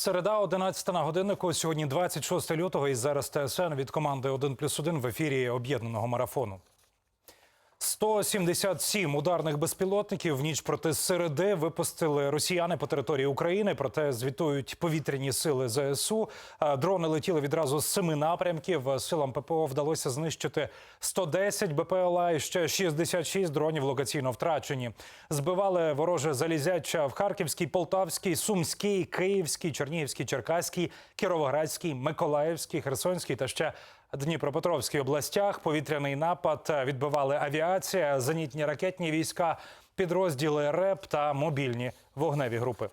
Середа 11 на годиннику. Сьогодні 26 лютого. І зараз ТСН від команди 1+,1 в ефірі об'єднаного марафону. 177 ударних безпілотників в ніч проти середи випустили росіяни по території України. Проте звітують повітряні сили ЗСУ. Дрони летіли відразу з семи напрямків. Силам ППО вдалося знищити 110 БПЛА і ще 66 дронів локаційно втрачені. Збивали вороже залізяча в Харківській, Полтавській, Сумській, Київській, Чернігівській, Черкаській, Кіровоградській, Миколаївській, Херсонській та ще Дніпропетровській областях. Повітряний напад відбивали авіація, зенітні ракетні війська, підрозділи РЕП та мобільні вогневі групи.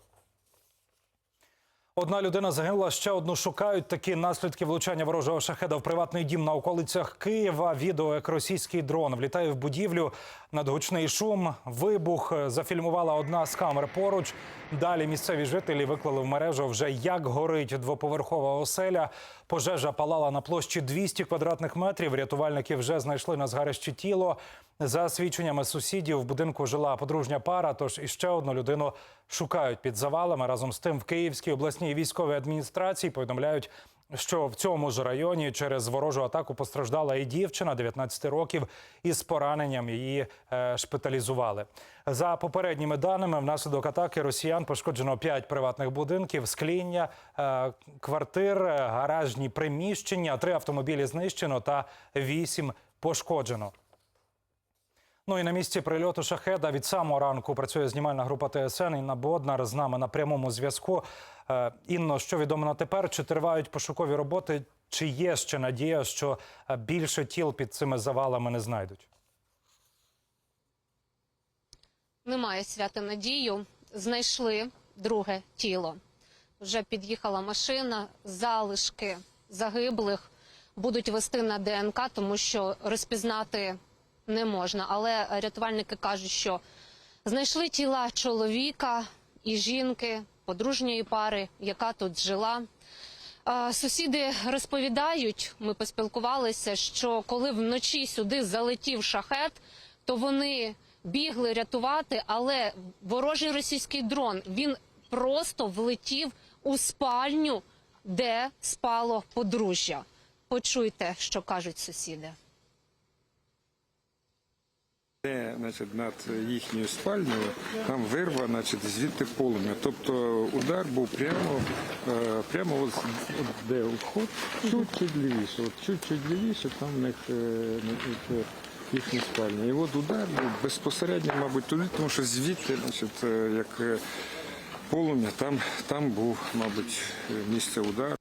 Одна людина загинула, ще одну шукають. Такі наслідки влучання ворожого шахеда в приватний дім на околицях Києва. Відео, як російський дрон влітає в будівлю. Надгучний шум, вибух зафільмувала одна з камер поруч. Далі місцеві жителі виклали в мережу вже як горить двоповерхова оселя. Пожежа палала на площі 200 квадратних метрів. Рятувальники вже знайшли на згарищі тіло. За свідченнями сусідів в будинку жила подружня пара. Тож іще одну людину шукають під завалами. Разом з тим в Київській обласній військовій адміністрації повідомляють, що в цьому ж районі через ворожу атаку постраждала і дівчина 19 років із пораненням її е, шпиталізували. За попередніми даними, внаслідок атаки росіян пошкоджено 5 приватних будинків, скління, е, квартир, е, гаражні приміщення, три автомобілі знищено та 8 пошкоджено. Ну і на місці прильоту шахеда від самого ранку працює знімальна група ТСН. Інна Боднар з нами на прямому зв'язку. Е, Інно, що відомо на тепер? Чи тривають пошукові роботи? Чи є ще надія, що е, більше тіл під цими завалами не знайдуть? Немає свята надію. Знайшли друге тіло. Вже під'їхала машина, залишки загиблих будуть вести на ДНК, тому що розпізнати не можна. Але рятувальники кажуть, що знайшли тіла чоловіка і жінки, подружньої пари, яка тут жила. Сусіди розповідають, ми поспілкувалися, що коли вночі сюди залетів шахет, то вони бігли рятувати, але ворожий російський дрон він просто влетів у спальню, де спало подружжя. Почуйте, що кажуть сусіди. Де, значить, над їхньою спальнею там вирва, значить, звідти полум'я. Тобто удар був прямо, е, прямо от де вход, чуть-чуть лівіше, от чуть-чуть лівіше, там в них е, е, їхня спальня. І от удар був безпосередньо, мабуть, туди, тому що звідти, значить, як полум'я, там, там був, мабуть, місце удару.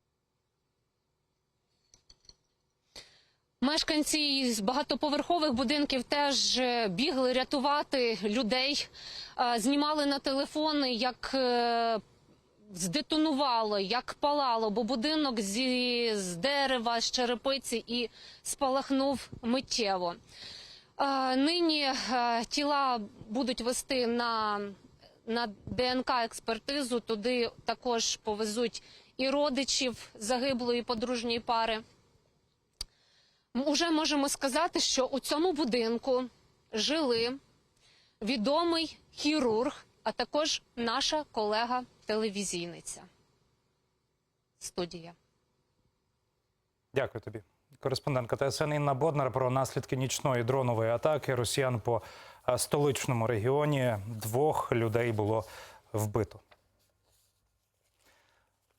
Мешканці з багатоповерхових будинків теж е, бігли рятувати людей, е, знімали на телефони, як е, здетонувало, як палало, бо будинок зі, з дерева, з черепиці і спалахнув миттєво. Нині тіла будуть вести на, на ДНК експертизу. Туди також повезуть і родичів загиблої подружньої пари. Уже можемо сказати, що у цьому будинку жили відомий хірург, а також наша колега телевізійниця. Студія. Дякую тобі. Кореспондентка ТСН Інна Боднар про наслідки нічної дронової атаки росіян по е, столичному регіоні. Двох людей було вбито.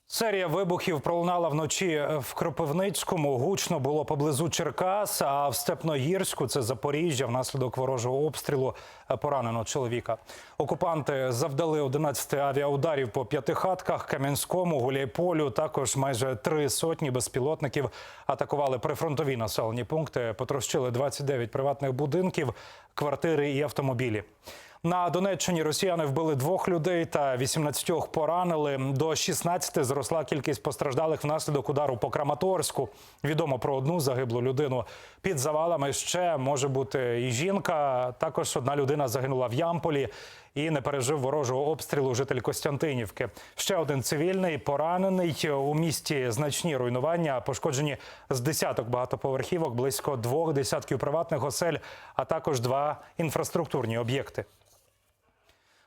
Серія вибухів пролунала вночі в Кропивницькому. Гучно було поблизу Черкас, а в Степногірську, це Запоріжжя, внаслідок ворожого обстрілу е, поранено чоловіка. Окупанти завдали 11 авіаударів по п'ятихатках, Кам'янському, Гуляйполю. Також майже три сотні безпілотників атакували прифронтові населені пункти. Потрощили 29 приватних будинків, квартири і автомобілі. На Донеччині росіяни вбили двох людей та 18 поранили. До 16 зросла кількість постраждалих внаслідок удару по Краматорську. Відомо про одну загиблу людину. Під завалами ще може бути і жінка. Також одна людина загинула в Ямполі і не пережив ворожого обстрілу житель Костянтинівки. Ще один цивільний поранений у місті значні руйнування. Пошкоджені з десяток багатоповерхівок, близько двох десятків приватних осель, а також два інфраструктурні об'єкти.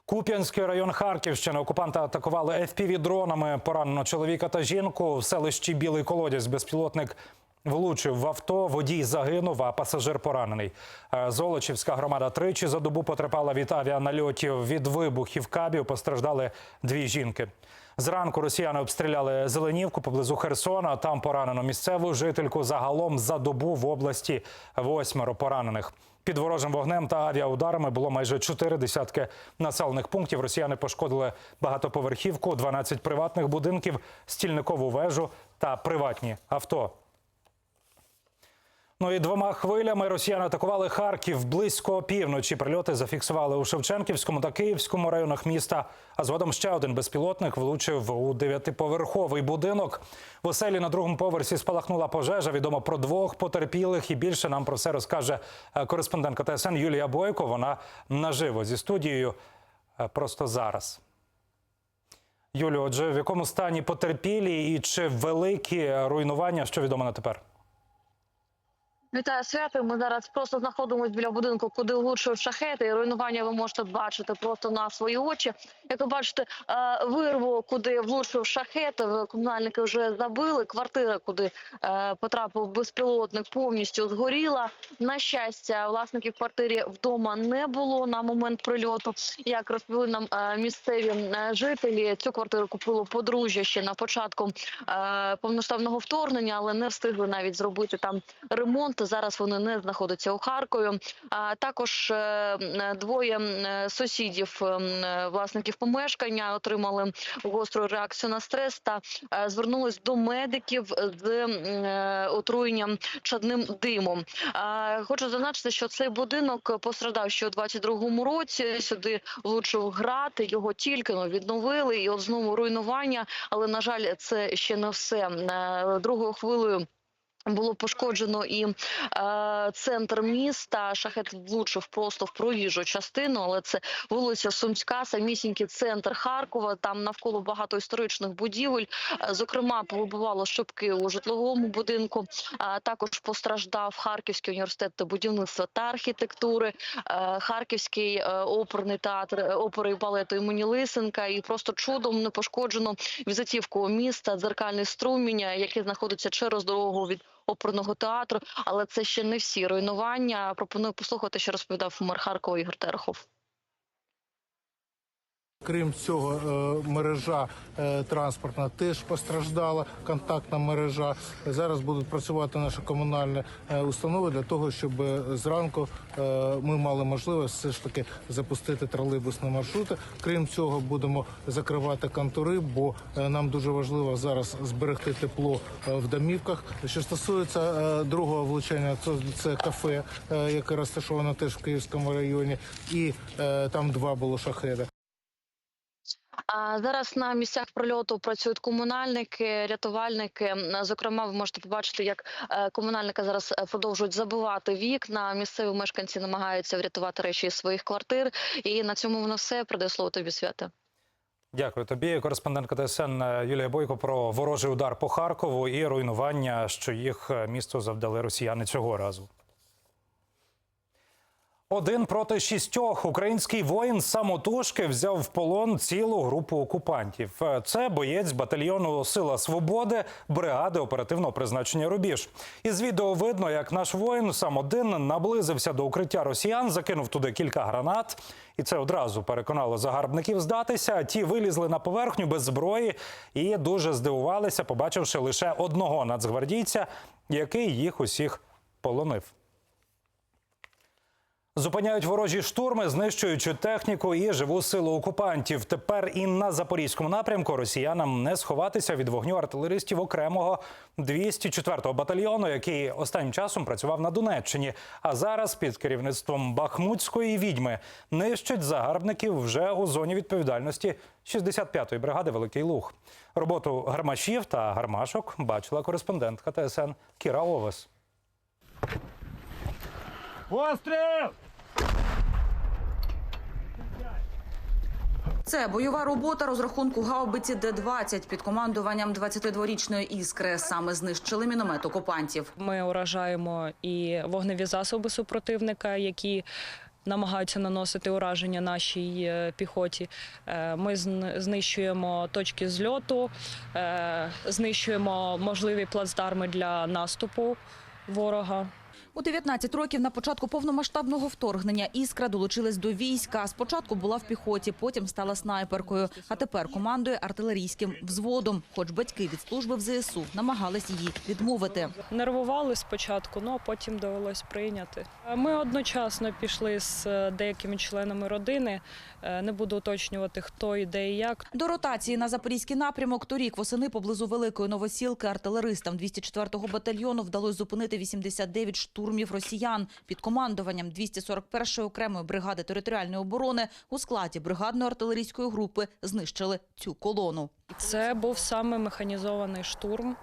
Куп'янський район Харківщини окупанти атакували FPV-дронами. Поранено чоловіка та жінку. В селищі Білий Колодязь безпілотник влучив в авто. Водій загинув, а пасажир поранений. Е, Золочівська громада тричі за добу потерпала від авіанальотів. Від вибухів кабів постраждали дві жінки. Зранку росіяни обстріляли Зеленівку поблизу Херсона. Там поранено місцеву жительку. Загалом за добу в області восьмеро поранених. Під ворожим вогнем та авіаударами було майже чотири десятки населених пунктів. Росіяни пошкодили багатоповерхівку, 12 приватних будинків, стільникову вежу та приватні авто. Ну і двома хвилями росіяни атакували Харків близько опівночі. Прильоти зафіксували у Шевченківському та Київському районах міста. А згодом ще один безпілотник влучив у дев'ятиповерховий будинок. В оселі на другому поверсі спалахнула пожежа. Відомо про двох потерпілих. І більше нам про це розкаже е, кореспондентка ТСН Юлія Бойко. Вона наживо зі студією е, просто зараз. Юлію, отже, в якому стані потерпілі і чи великі руйнування, що відомо на тепер? Вітаю свято. Ми зараз просто знаходимося біля будинку, куди влучив шахети. І руйнування ви можете бачити просто на свої очі. Як ви бачите, е, вирву, куди влучив шахет, комунальники вже забили. Квартира, куди е, потрапив безпілотник, повністю згоріла. На щастя, власників квартирі вдома не було на момент прильоту. Як розповіли нам е, місцеві жителі, цю квартиру купило подружжя ще на початку повноштабного вторгнення, але не встигли навіть зробити там ремонт. Зараз вони не знаходяться у Харкові. А також е, двоє сусідів власників помешкання отримали гостру реакцію на стрес та е, звернулись до медиків з е, отруєнням чадним димом. Хочу зазначити, що цей будинок пострадав ще у 22-му році. Сюди влучив град, його тільки но відновили, і от знову руйнування. Але на жаль, це ще не все. Другою хвилею. Було пошкоджено і е, центр міста. Шахет влучив просто в проїжджу частину, але це вулиця Сумська, самісінький центр Харкова. Там навколо багато історичних будівель. Е, Зокрема, повибивало шибки у житловому будинку. А також постраждав Харківський університет будівництва та архітектури, е, Харківський е, оперний театр е, опери і балету імені Лисенка. І просто чудом не пошкоджено візитівку міста, дзеркальний струмінь, який знаходиться через дорогу від оперного театру. Але це ще не всі руйнування. Пропоную послухати, що розповідав мер Харкова Ігор Терехов. Крім цього, е, мережа е, транспортна теж постраждала, контактна мережа. Зараз будуть працювати наші комунальні е, установи для того, щоб зранку ми мали можливість все ж таки запустити тролейбусні маршрути. Крім цього, будемо закривати контури, бо нам дуже важливо зараз зберегти тепло в домівках. Що стосується другого влучання, це, кафе, яке розташоване теж в Київському районі, і там два було шахеда. А зараз на місцях прильоту працюють комунальники, рятувальники. Зокрема, ви можете побачити, як е, комунальники зараз е, продовжують забивати вікна. Місцеві мешканці намагаються врятувати речі із своїх квартир. І на цьому воно все. Передаю слово тобі свята. Дякую тобі, кореспондентка ТСН Юлія Бойко про ворожий удар по Харкову і руйнування, що їх місту завдали росіяни цього разу. Один проти шістьох український воїн самотужки взяв в полон цілу групу окупантів. Це боєць батальйону Сила Свободи бригади оперативного призначення Рубіж. Із відео видно, як наш воїн сам один наблизився до укриття росіян, закинув туди кілька гранат, і це одразу переконало загарбників здатися. Ті вилізли на поверхню без зброї і дуже здивувалися, побачивши лише одного нацгвардійця, який їх усіх полонив. Зупиняють ворожі штурми, знищуючи техніку і живу силу окупантів. Тепер і на запорізькому напрямку росіянам не сховатися від вогню артилеристів окремого 204-го батальйону, який останнім часом працював на Донеччині. А зараз під керівництвом Бахмутської відьми нищать загарбників вже у зоні відповідальності 65-ї бригади Великий Луг. Роботу гармашів та гармашок бачила кореспондентка ТСН Кіра Овес. Постріл! Це бойова робота розрахунку гаубиці Д-20 під командуванням 22-річної іскри. Саме знищили міномет окупантів. Ми уражаємо і вогневі засоби супротивника, які намагаються наносити ураження нашій е, піхоті. Е, Ми знищуємо точки зльоту, е, знищуємо можливі плацдарми для наступу ворога. У 19 років на початку повномасштабного вторгнення Іскра долучилась до війська. Спочатку була в піхоті, потім стала снайперкою, а тепер командує артилерійським взводом. Хоч батьки від служби в ЗСУ намагались її відмовити. Нервували спочатку, ну а потім довелось прийняти. Ми одночасно пішли з е, деякими членами родини. Е, Не буду уточнювати, хто і де і як. До ротації на запорізький напрямок торік восени поблизу Великої Новосілки артилеристам 204-го батальйону вдалося зупинити 89 штурмів росіян під командуванням 241-ї окремої бригади територіальної оборони у складі бригадної артилерійської групи знищили цю колону. Це був саме механізований штурм,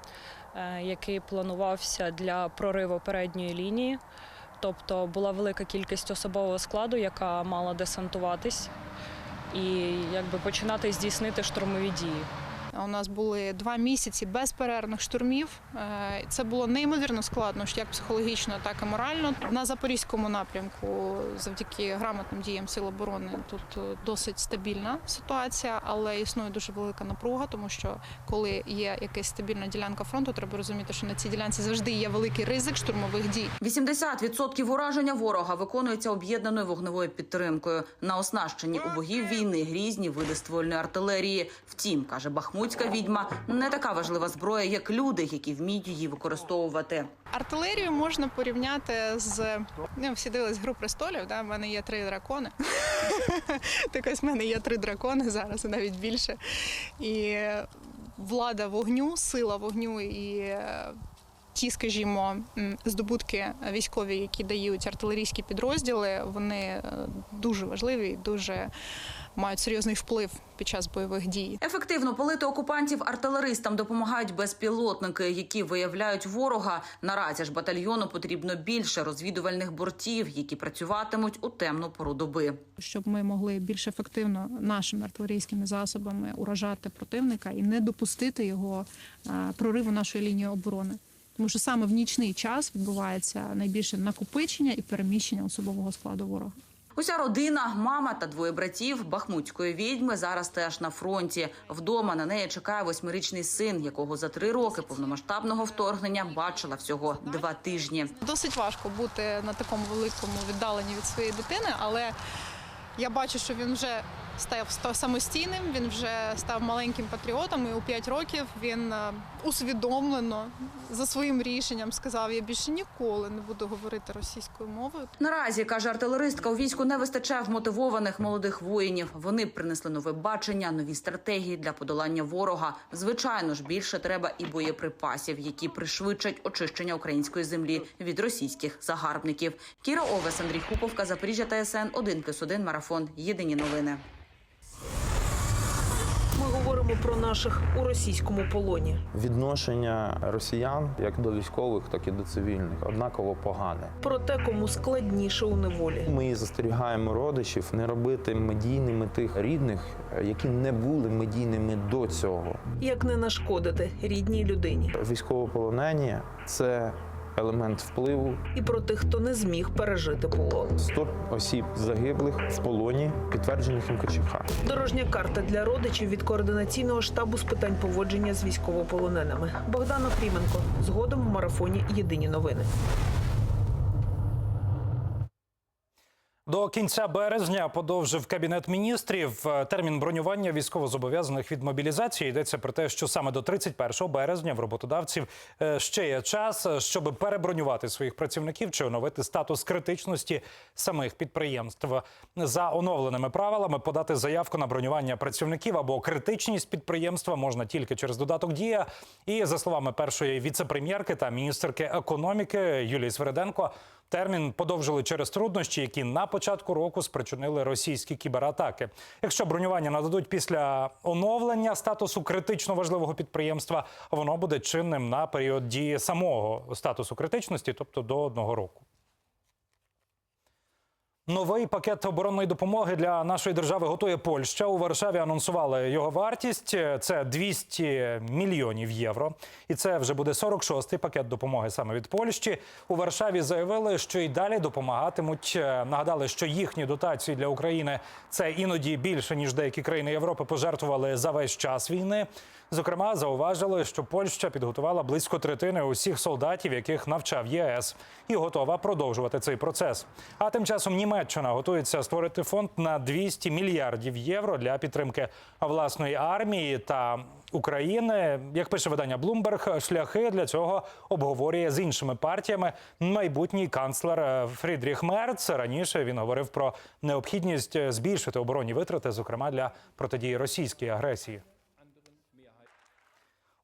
е, який планувався для прориву передньої лінії. Тобто була велика кількість особового складу, яка мала десантуватись і якби починати здійснити штурмові дії. У нас були два місяці безперервних штурмів. Е, Це було неймовірно складно, як психологічно, так і морально. На запорізькому напрямку, завдяки грамотним діям Сил оборони, тут е, досить стабільна ситуація, але існує дуже велика напруга, тому що коли є якась стабільна ділянка фронту, треба розуміти, що на цій ділянці завжди є великий ризик штурмових дій. 80% ураження ворога виконується об'єднаною вогневою підтримкою. На оснащенні у богів війни грізні види ствольної артилерії. Втім, каже бахмутська відьма, не така важлива зброя, як люди, які вміють її використовувати. Артилерію можна порівняти з ну, всі дивились гру престолів. Да? В мене є три дракони. так ось в мене є три дракони зараз, і навіть більше. І влада вогню, сила вогню і. Ті, скажімо, здобутки військові, які дають артилерійські підрозділи, вони е, дуже важливі і дуже мають серйозний вплив під час бойових дій. Ефективно полити окупантів артилеристам допомагають безпілотники, які виявляють ворога. Наразі ж батальйону потрібно більше розвідувальних бортів, які працюватимуть у темну пору доби. щоб ми могли більш ефективно нашими артилерійськими засобами уражати противника і не допустити його е, прориву нашої лінії оборони. Тому що саме в нічний час відбувається найбільше накопичення і переміщення особового складу ворога. Уся родина, мама та двоє братів бахмутської відьми зараз теж на фронті. Вдома на неї чекає восьмирічний син, якого за три роки повномасштабного вторгнення бачила всього два тижні. Досить важко бути на такому великому віддаленні від своєї дитини, але я бачу, що він вже став, самостійним, він вже став маленьким патріотом, і у 5 років він е, усвідомлено за своїм рішенням сказав: я більше ніколи не буду говорити російською мовою. Наразі каже артилеристка, у війську не вистачає вмотивованих молодих воїнів. Вони принесли нове бачення, нові стратегії для подолання ворога. Звичайно ж, більше треба і боєприпасів, які пришвидшать очищення української землі від російських загарбників. Кіра Овес, Андрій Хуповка, Запоріжжя ТСН 1+,1 марафон. Єдині новини. Говоримо про наших у російському полоні. Відношення росіян як до військових, так і до цивільних однаково погане. Про те, кому складніше у неволі. Ми застерігаємо родичів не робити медійними тих рідних, які не були медійними до цього. Як не нашкодити рідній людині. Військовополонені це елемент впливу. І про тих, хто не зміг пережити полон. 100 осіб загиблих в полоні, підтверджених МКЧХ. Дорожня карта для родичів від координаційного штабу з питань поводження з військовополоненими. Богдана Кріменко Згодом в марафоні Єдині новини. До кінця березня подовжив кабінет міністрів е, термін бронювання військовозобов'язаних від мобілізації. Йдеться про те, що саме до 31 березня в роботодавців е, ще є час, е, щоб перебронювати своїх працівників чи оновити статус критичності самих підприємств. За оновленими правилами подати заявку на бронювання працівників або критичність підприємства можна тільки через додаток Дія. І за словами першої віцепрем'єрки та міністерки економіки Юлії Свереденко. Термін подовжили через труднощі, які на початку року спричинили російські кібератаки. Якщо бронювання нададуть після оновлення статусу критично важливого підприємства, воно буде чинним на період дії самого статусу критичності, тобто до одного року. Новий пакет оборонної допомоги для нашої держави готує Польща. У Варшаві анонсували його вартість. Це 200 мільйонів євро. І це вже буде 46-й пакет допомоги саме від Польщі. У Варшаві заявили, що й далі допомагатимуть. Е, Нагадали, що їхні дотації для України це іноді більше ніж деякі країни Європи пожертвували за весь час війни. Зокрема, зауважили, що Польща підготувала близько третини усіх солдатів, яких навчав ЄС, і готова продовжувати цей процес. А тим часом Німеччина готується створити фонд на 200 мільярдів євро для підтримки власної армії та України. Як пише видання Bloomberg, шляхи для цього обговорює з іншими партіями майбутній канцлер е, Фрідріх Мерц. Раніше він говорив про необхідність е, збільшити оборонні витрати, зокрема для протидії російській агресії.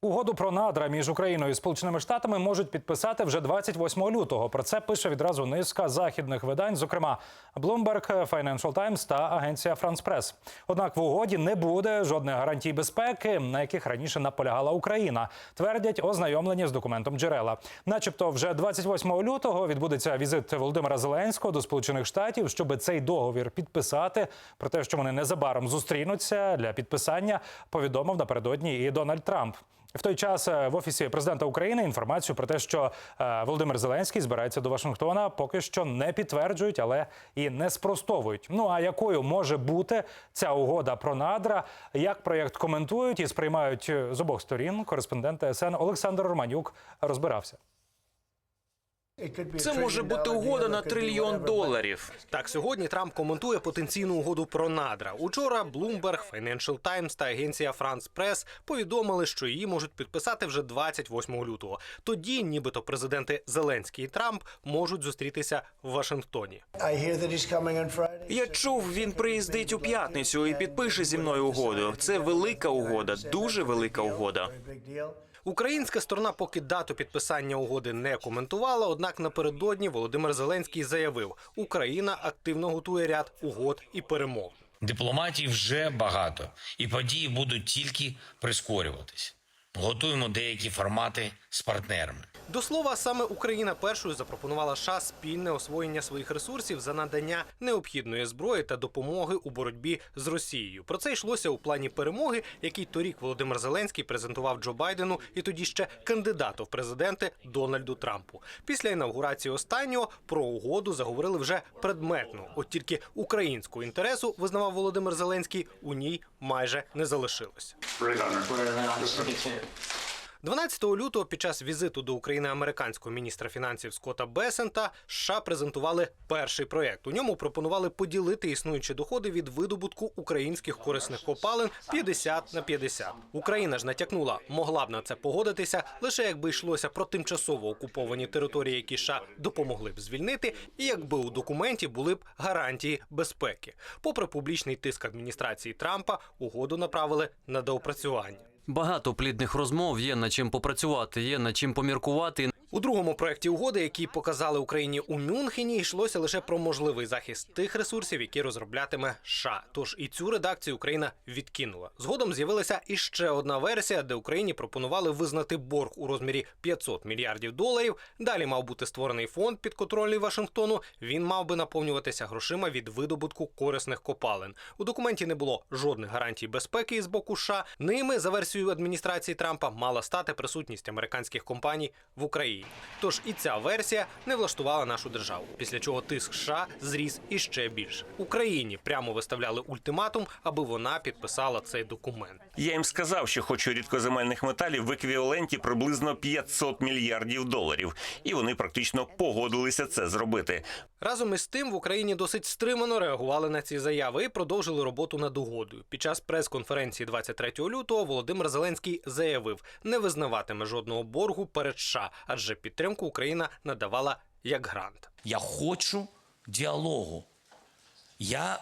Угоду про надра між Україною і Сполученими Штатами можуть підписати вже 28 лютого. Про це пише відразу низка західних видань, зокрема Bloomberg, Financial Times та агенція France Press. Однак в угоді не буде жодних гарантій безпеки, на яких раніше наполягала Україна. Твердять ознайомлені з документом джерела. Начебто, вже 28 лютого відбудеться візит Володимира Зеленського до Сполучених Штатів, щоб цей договір підписати. Про те, що вони незабаром зустрінуться для підписання, повідомив напередодні і Дональд Трамп. В той час е, в офісі президента України інформацію про те, що е, Володимир Зеленський збирається до Вашингтона, поки що не підтверджують, але і не спростовують. Ну а якою може бути ця угода про надра? Як проєкт коментують і сприймають е, з обох сторін? Кореспондент ТСН Олександр Романюк розбирався. Це може бути угода на трильйон доларів. Так, сьогодні Трамп коментує потенційну угоду про надра. Учора Bloomberg, Financial Times та агенція France Press повідомили, що її можуть підписати вже 28 лютого. Тоді, нібито президенти Зеленський і Трамп можуть зустрітися в Вашингтоні. Я чув, він приїздить у п'ятницю і підпише зі мною угоду. Це велика угода, дуже велика угода. Українська сторона поки дату підписання угоди не коментувала. Однак напередодні Володимир Зеленський заявив, Україна активно готує ряд угод і перемов. Дипломатії вже багато, і події будуть тільки прискорюватись. Готуємо деякі формати з партнерами. До слова, саме Україна першою запропонувала США спільне освоєння своїх ресурсів за надання необхідної зброї та допомоги у боротьбі з Росією. Про це йшлося у плані перемоги, який торік Володимир Зеленський презентував Джо Байдену і тоді ще кандидату в президенти Дональду Трампу. Після інавгурації останнього про угоду заговорили вже предметно. От тільки українського інтересу визнавав Володимир Зеленський у ній майже не залишилось. 12 лютого під час візиту до України американського міністра фінансів Скотта Бесента США презентували перший проект. У ньому пропонували поділити існуючі доходи від видобутку українських корисних копалин 50 на 50. Україна ж натякнула, могла б на це погодитися лише якби йшлося про тимчасово окуповані території, які США допомогли б звільнити, і якби у документі були б гарантії безпеки. Попри публічний тиск адміністрації Трампа, угоду направили на доопрацювання. Багато плідних розмов є над чим попрацювати, є над чим поміркувати. У другому проєкті угоди, який показали Україні у Мюнхені, йшлося лише про можливий захист тих ресурсів, які розроблятиме США. Тож і цю редакцію Україна відкинула. Згодом з'явилася іще одна версія, де Україні пропонували визнати борг у розмірі 500 мільярдів доларів. Далі мав бути створений фонд підконтрольний Вашингтону. Він мав би наповнюватися грошима від видобутку корисних копалин. У документі не було жодних гарантій безпеки з боку США. Ними за версією адміністрації Трампа мала стати присутність американських компаній в Україні. Тож і ця версія не влаштувала нашу державу. Після чого тиск США зріс іще більше. Україні прямо виставляли ультиматум, аби вона підписала цей документ. Я їм сказав, що хочу рідкоземельних металів в еквіваленті приблизно 500 мільярдів доларів, і вони практично погодилися це зробити. Разом із тим в Україні досить стримано реагували на ці заяви і продовжили роботу над угодою. Під час прес-конференції 23 лютого Володимир Зеленський заявив, не визнаватиме жодного боргу перед США, адже підтримку Україна надавала як грант. Я хочу діалогу. Я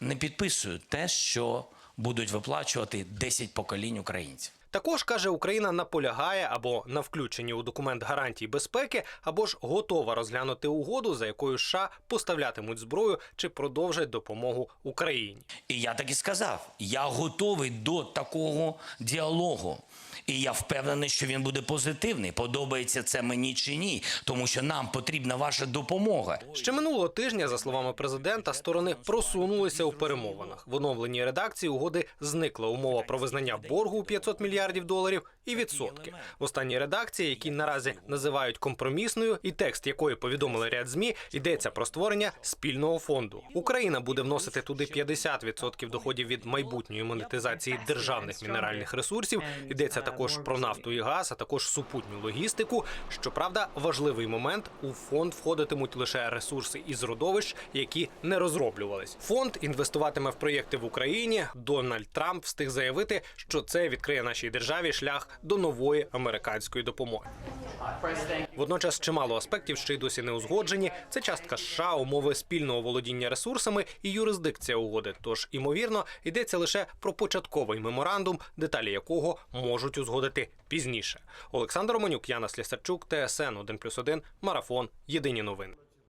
не підписую те, що будуть виплачувати 10 поколінь українців. Також каже, Україна наполягає або на включенні у документ гарантій безпеки, або ж готова розглянути угоду, за якою США поставлятимуть зброю чи продовжать допомогу Україні. І я так і сказав: я готовий до такого діалогу. І я впевнений, що він буде позитивний. Подобається це мені чи ні, тому що нам потрібна ваша допомога. Ще минулого тижня, за словами президента, сторони просунулися у перемовинах. В оновленій редакції угоди зникла умова про визнання боргу у 500 мільярдів доларів і відсотки. В останній редакції, які наразі називають компромісною, і текст якої повідомили ряд змі, йдеться про створення спільного фонду. Україна буде вносити туди 50% доходів від майбутньої монетизації державних мінеральних ресурсів. Йдеться також про нафту і газ, а також супутню логістику. Щоправда, важливий момент у фонд входитимуть лише ресурси із родовищ, які не розроблювались. Фонд інвестуватиме в проєкти в Україні. Дональд Трамп встиг заявити, що це відкриє нашій державі шлях до нової американської допомоги. Водночас чимало аспектів ще й досі не узгоджені. Це частка США, умови спільного володіння ресурсами і юрисдикція угоди. Тож, імовірно, йдеться лише про початковий меморандум, деталі якого можуть узгодити пізніше. Олександр Романюк, Яна Слісарчук, ТСН 1+,1, Марафон. Єдині новини.